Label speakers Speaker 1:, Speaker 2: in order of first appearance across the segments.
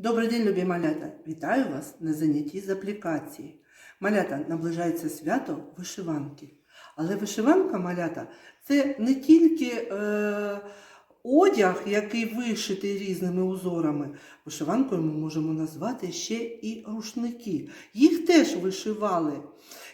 Speaker 1: Добрий день, любі малята! Вітаю вас на занятті з аплікації. Малята наближається свято вишиванки. Але вишиванка малята це не тільки е, одяг, який вишитий різними узорами. Вишиванкою ми можемо назвати ще і рушники. Їх теж вишивали.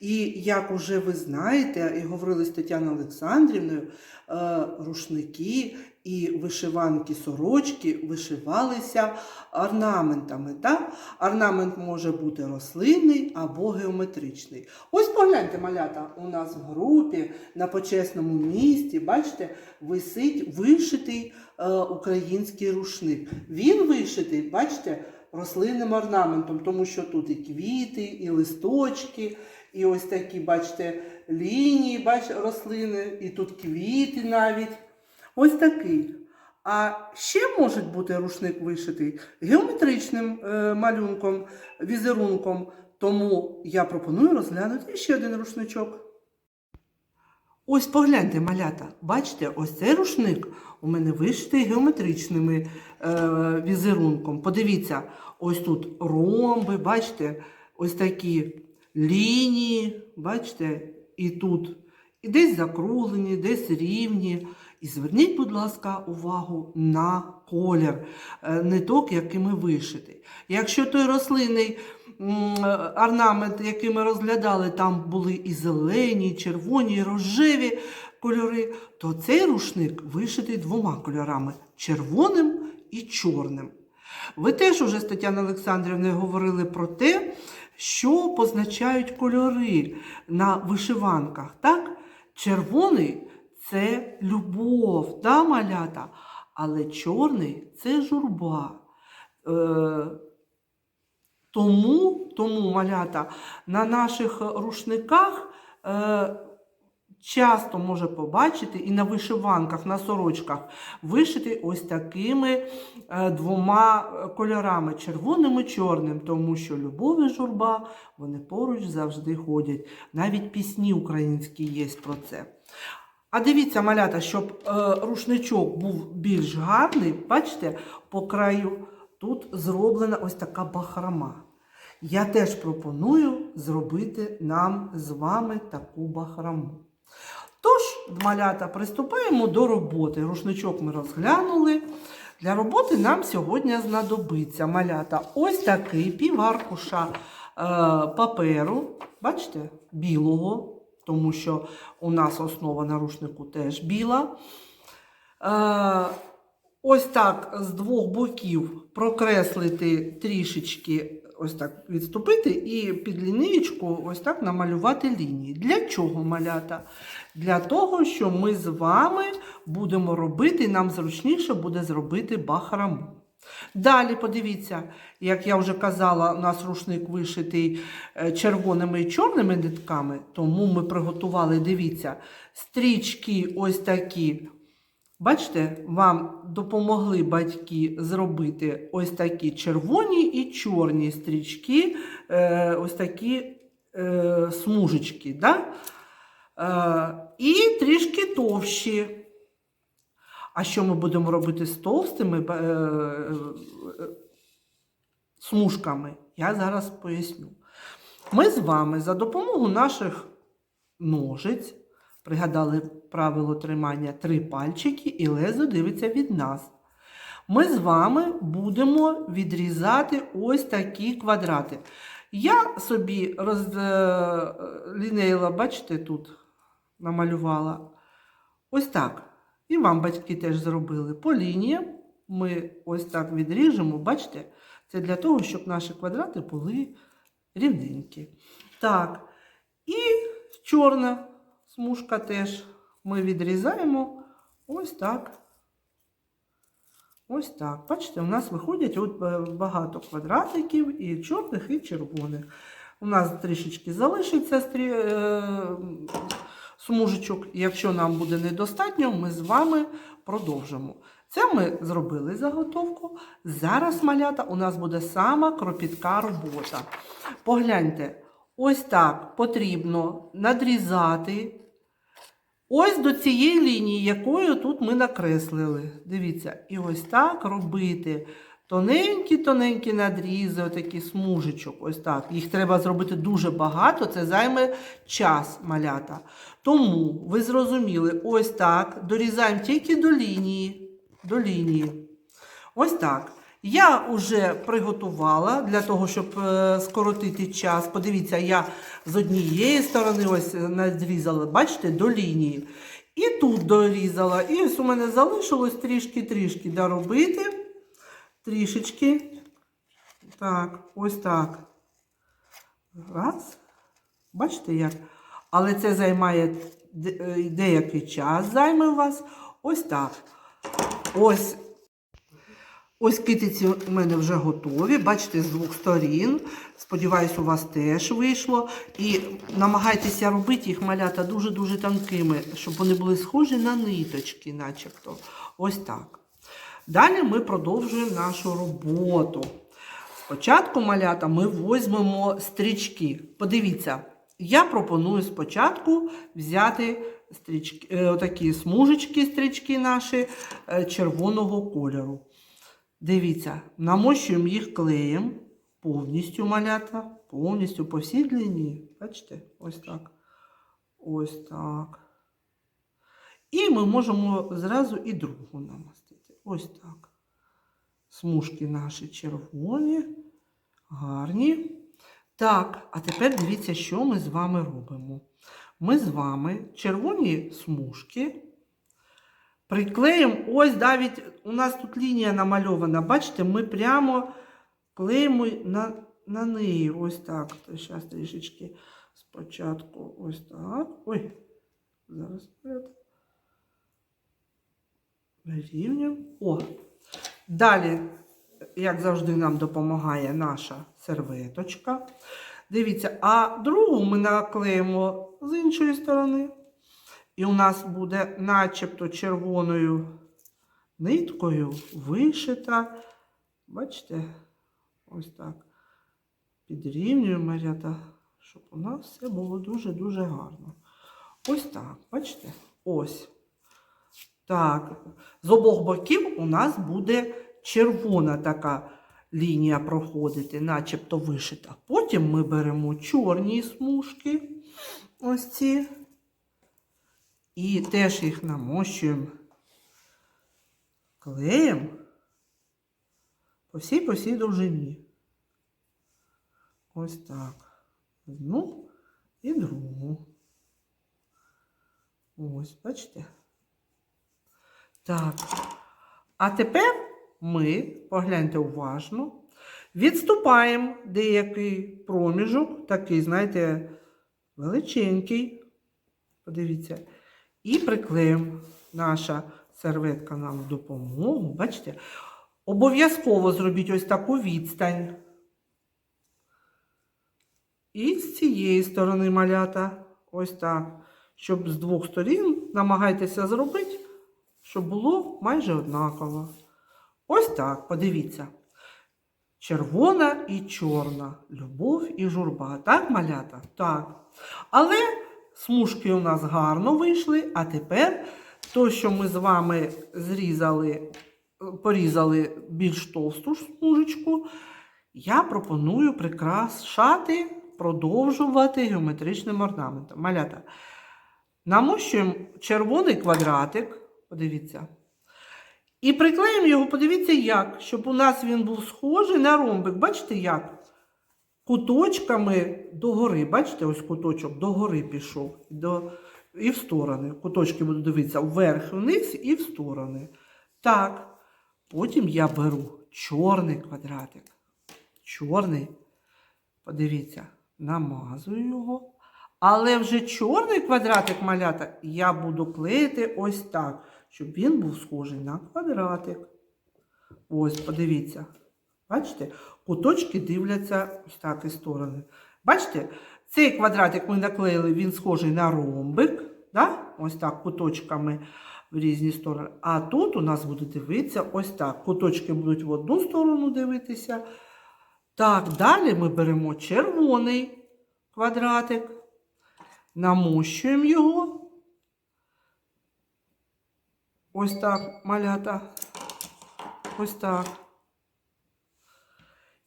Speaker 1: І як уже ви знаєте, і говорили з Тетяною Олександрівною, е, рушники і вишиванки сорочки вишивалися орнаментами. Так? Орнамент може бути рослинний або геометричний. Ось погляньте, малята, у нас в групі на почесному місці, бачите, висить вишитий е, український рушник. Він вишитий, бачите, рослинним орнаментом, тому що тут і квіти, і листочки, і ось такі, бачите, лінії, бачите, рослини, і тут квіти навіть. Ось такий. А ще може бути рушник вишитий геометричним е, малюнком, візерунком. Тому я пропоную розглянути ще один рушничок. Ось погляньте, малята. Бачите, ось цей рушник у мене вишитий геометричними е, візерунком. Подивіться, ось тут ромби, бачите, ось такі лінії, бачите, і тут і десь закруглені, десь рівні. І зверніть, будь ласка, увагу на колір е, ниток, якими вишитий. Якщо той рослинний орнамент, який ми розглядали, там були і зелені, і червоні, і рожеві кольори, то цей рушник вишитий двома кольорами червоним і чорним. Ви теж уже з Тетяною Олександрівною говорили про те, що позначають кольори на вишиванках. Так? Червоний це любов, да, малята? Але чорний це журба. Е, тому, тому, малята, на наших рушниках е, часто може побачити і на вишиванках, на сорочках вишити ось такими е, двома кольорами червоним і чорним, тому що любов і журба вони поруч завжди ходять. Навіть пісні українські є про це. А дивіться, малята, щоб е, рушничок був більш гарний, бачите, по краю тут зроблена ось така бахрома. Я теж пропоную зробити нам з вами таку бахрому. Тож, малята, приступаємо до роботи. Рушничок ми розглянули. Для роботи нам сьогодні знадобиться малята ось такий піваркуша е, паперу, бачите, білого тому що у нас основа на рушнику теж біла. Е, ось так з двох боків прокреслити трішечки, ось так відступити, і під лінійку ось так намалювати лінії. Для чого малята? Для того, що ми з вами будемо робити, нам зручніше буде зробити бахраму. Далі подивіться, як я вже казала, у нас рушник вишитий е, червоними і чорними нитками, тому ми приготували, дивіться, стрічки ось такі. Бачите, вам допомогли батьки зробити ось такі червоні і чорні стрічки, е, ось такі е, смужечки. Да? І трішки товщі. А що ми будемо робити з товстими е, е, смужками, я зараз поясню. Ми з вами за допомогою наших ножиць пригадали правило тримання три пальчики і лезо дивиться від нас. Ми з вами будемо відрізати ось такі квадрати. Я собі розлінеїла, бачите, тут намалювала ось так. І вам батьки теж зробили по лініям. Ми ось так відріжемо, бачите? Це для того, щоб наші квадрати були рівненькі. Так, і чорна смужка теж ми відрізаємо ось так. Ось так. Бачите, у нас виходять от багато квадратиків і чорних, і червоних. У нас трішечки залишиться стрі... смужечок. Якщо нам буде недостатньо, ми з вами продовжимо. Це ми зробили заготовку. Зараз, малята, у нас буде сама кропітка робота. Погляньте, ось так потрібно надрізати ось до цієї лінії, якою тут ми накреслили. Дивіться, і ось так робити тоненькі-тоненькі надрізи, отакі смужечок. Ось так. Їх треба зробити дуже багато, це займе час малята. Тому ви зрозуміли, ось так. Дорізаємо тільки до лінії. До лінії. Ось так. Я вже приготувала для того, щоб е, скоротити час. Подивіться, я з однієї сторони ось надрізала, бачите, до лінії. І тут дорізала. І ось у мене залишилось трішки-трішки доробити. Трішечки. Так, ось так. Раз. Бачите як? Але це займає е, деякий час займе у вас. Ось так. Ось Ось китиці у мене вже готові. Бачите, з двох сторін. Сподіваюсь, у вас теж вийшло. І намагайтеся робити їх малята дуже-дуже тонкими, щоб вони були схожі на ниточки, начебто. Ось так. Далі ми продовжуємо нашу роботу. Спочатку малята ми візьмемо стрічки. Подивіться, я пропоную спочатку взяти стрічки, е, отакі смужечки, стрічки наші е, червоного кольору. Дивіться, намощуємо їх клеєм повністю малята, повністю по всій длині. Бачите? Ось так. Ось так. І ми можемо зразу і другу намастити. Ось так. Смужки наші червоні, гарні. Так, а тепер дивіться, що ми з вами робимо. Ми з вами червоні смужки Приклеїмо, ось навіть у нас тут лінія намальована. Бачите, ми прямо клеїмо на, на неї. Ось так. Зараз трішечки спочатку ось так. Ой, зараз Вирівнюємо. О. Далі, як завжди, нам допомагає наша серветочка. Дивіться, а другу ми наклеїмо з іншої сторони. І у нас буде начебто червоною ниткою вишита. Бачите, ось так. Підрівнюємо малята, щоб у нас все було дуже-дуже гарно. Ось так, бачите? Ось. Так. З обох боків у нас буде червона така лінія проходити, начебто вишита. Потім ми беремо чорні смужки. Ось ці. І теж їх намощуємо клеєм по всій по всій довжині. Ось так. Одну і другу. Ось, бачите? Так. А тепер ми, погляньте уважно, відступаємо деякий проміжок, такий, знаєте, величенький. Подивіться. І приклеїмо наша серветка нам в допомогу. Бачите? Обов'язково зробіть ось таку відстань. І з цієї сторони малята. Ось так. Щоб з двох сторін намагайтеся зробити, щоб було майже однаково. Ось так, подивіться. Червона і чорна. Любов і журба. Так, малята? Так. Але Смужки у нас гарно вийшли, а тепер то, що ми з вами зрізали, порізали більш товсту смужечку, я пропоную прикрашати, продовжувати геометричним орнаментом. Малята. Намощуємо червоний квадратик, подивіться. І приклеїмо його, подивіться, як, щоб у нас він був схожий на ромбик. Бачите як? куточками догори. Бачите, ось куточок догори пішов. До, і в сторони. Куточки буду дивитися вверх, вниз і в сторони. Так. Потім я беру чорний квадратик. Чорний. Подивіться, намазую його. Але вже чорний квадратик малята я буду клеїти ось так, щоб він був схожий на квадратик. Ось, подивіться. Бачите? Куточки дивляться ось так і сторони. Бачите, цей квадратик ми наклеїли, він схожий на ромбик. Да? Ось так, куточками в різні сторони. А тут у нас буде дивитися ось так. Куточки будуть в одну сторону дивитися. Так, далі ми беремо червоний квадратик, намощуємо його. Ось так, малята. Ось так.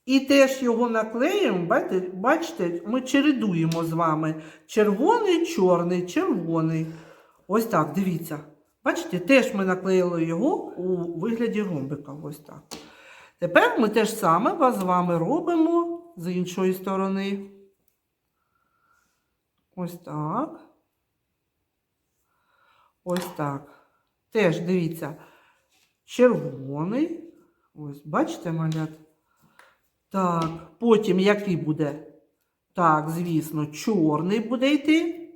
Speaker 1: І теж його наклеїмо, бачите, ми чередуємо з вами червоний, чорний, червоний. Ось так, дивіться. Бачите, теж ми наклеїли його у вигляді ромбика. Ось так. Тепер ми те ж саме з вами робимо з іншої сторони. Ось так. Ось так. Теж дивіться, червоний. Ось, бачите, малят? Так, потім який буде? Так, звісно, чорний буде йти.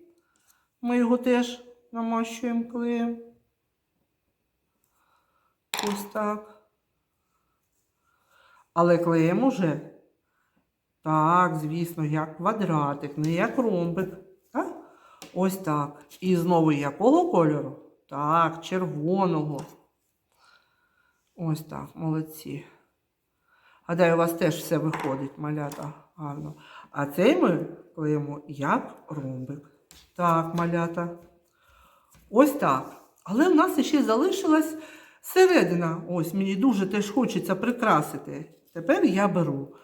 Speaker 1: Ми його теж намащуємо клеєм. Ось так. Але клеєм уже. Так, звісно, як квадратик, не як ромбик. Так? Ось так. І знову якого кольору? Так, червоного. Ось так, молодці. Гадаю, у вас теж все виходить, малята, гарно. А цей ми клеїмо як ромбик. Так, малята. Ось так. Але в нас ще залишилась середина. Ось мені дуже теж хочеться прикрасити. Тепер я беру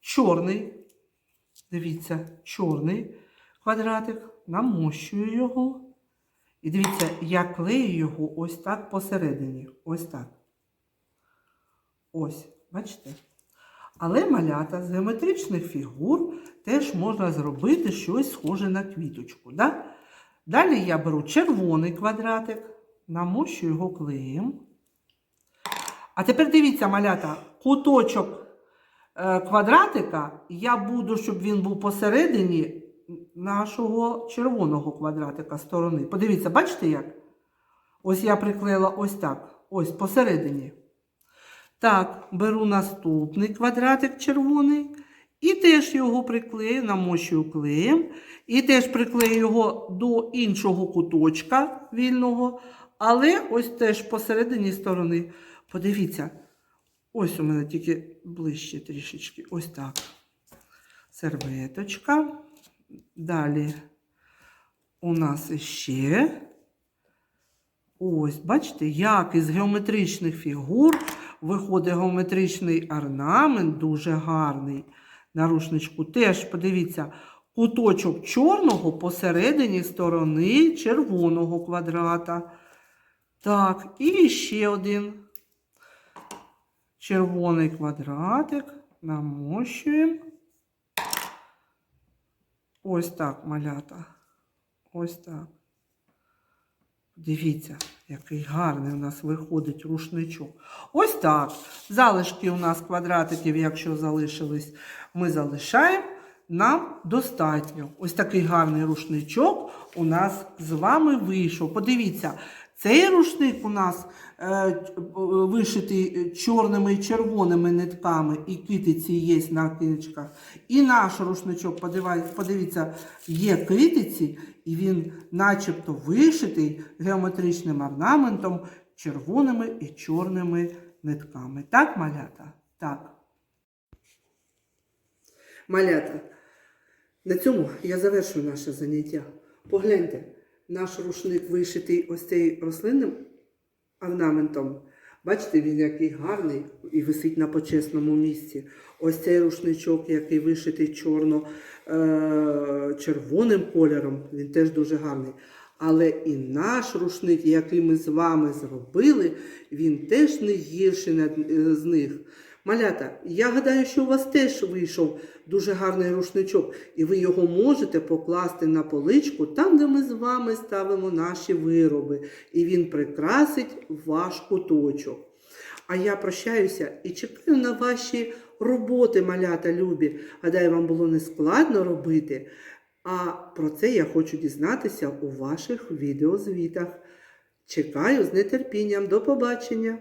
Speaker 1: чорний, дивіться, чорний квадратик, намощую його. І дивіться, я клею його ось так посередині. Ось так. Ось, бачите? Але малята з геометричних фігур теж можна зробити щось схоже на квіточку. Да? Далі я беру червоний квадратик, намощую його клеєм. А тепер дивіться, малята, куточок е, квадратика я буду, щоб він був посередині нашого червоного квадратика сторони. Подивіться, бачите як? Ось я приклеїла ось так. Ось посередині. Так, беру наступний квадратик червоний і теж його приклею, намощую клеєм. І теж приклею його до іншого куточка вільного, але ось теж посередині сторони. Подивіться, ось у мене тільки ближче трішечки. Ось так. Серветочка. Далі у нас іще. Ось, бачите, як із геометричних фігур виходить геометричний орнамент, дуже гарний. На рушничку теж, подивіться, куточок чорного посередині сторони червоного квадрата. Так, і ще один червоний квадратик. Намощуємо. Ось так, малята. Ось так. Дивіться, який гарний у нас виходить рушничок. Ось так. Залишки у нас квадратиків, якщо залишились, ми залишаємо. Нам достатньо. Ось такий гарний рушничок у нас з вами вийшов. Подивіться, цей рушник у нас е, вишитий чорними і червоними нитками, і китиці є на китичках. І наш рушничок, подивіться, є китиці, і він начебто вишитий геометричним орнаментом червоними і чорними нитками. Так, малята? Так. Малята, на цьому я завершую наше заняття. Погляньте, наш рушник вишитий ось цей рослинним орнаментом. Бачите, він який гарний і висить на почесному місці. Ось цей рушничок, який вишитий чорно-червоним кольором, він теж дуже гарний. Але і наш рушник, який ми з вами зробили, він теж не гірший е, з них. Малята, я гадаю, що у вас теж вийшов дуже гарний рушничок, і ви його можете покласти на поличку там, де ми з вами ставимо наші вироби, і він прикрасить ваш куточок. А я прощаюся і чекаю на ваші роботи, малята любі. Гадаю, вам було не складно робити. А про це я хочу дізнатися у ваших відеозвітах. Чекаю з нетерпінням. До побачення!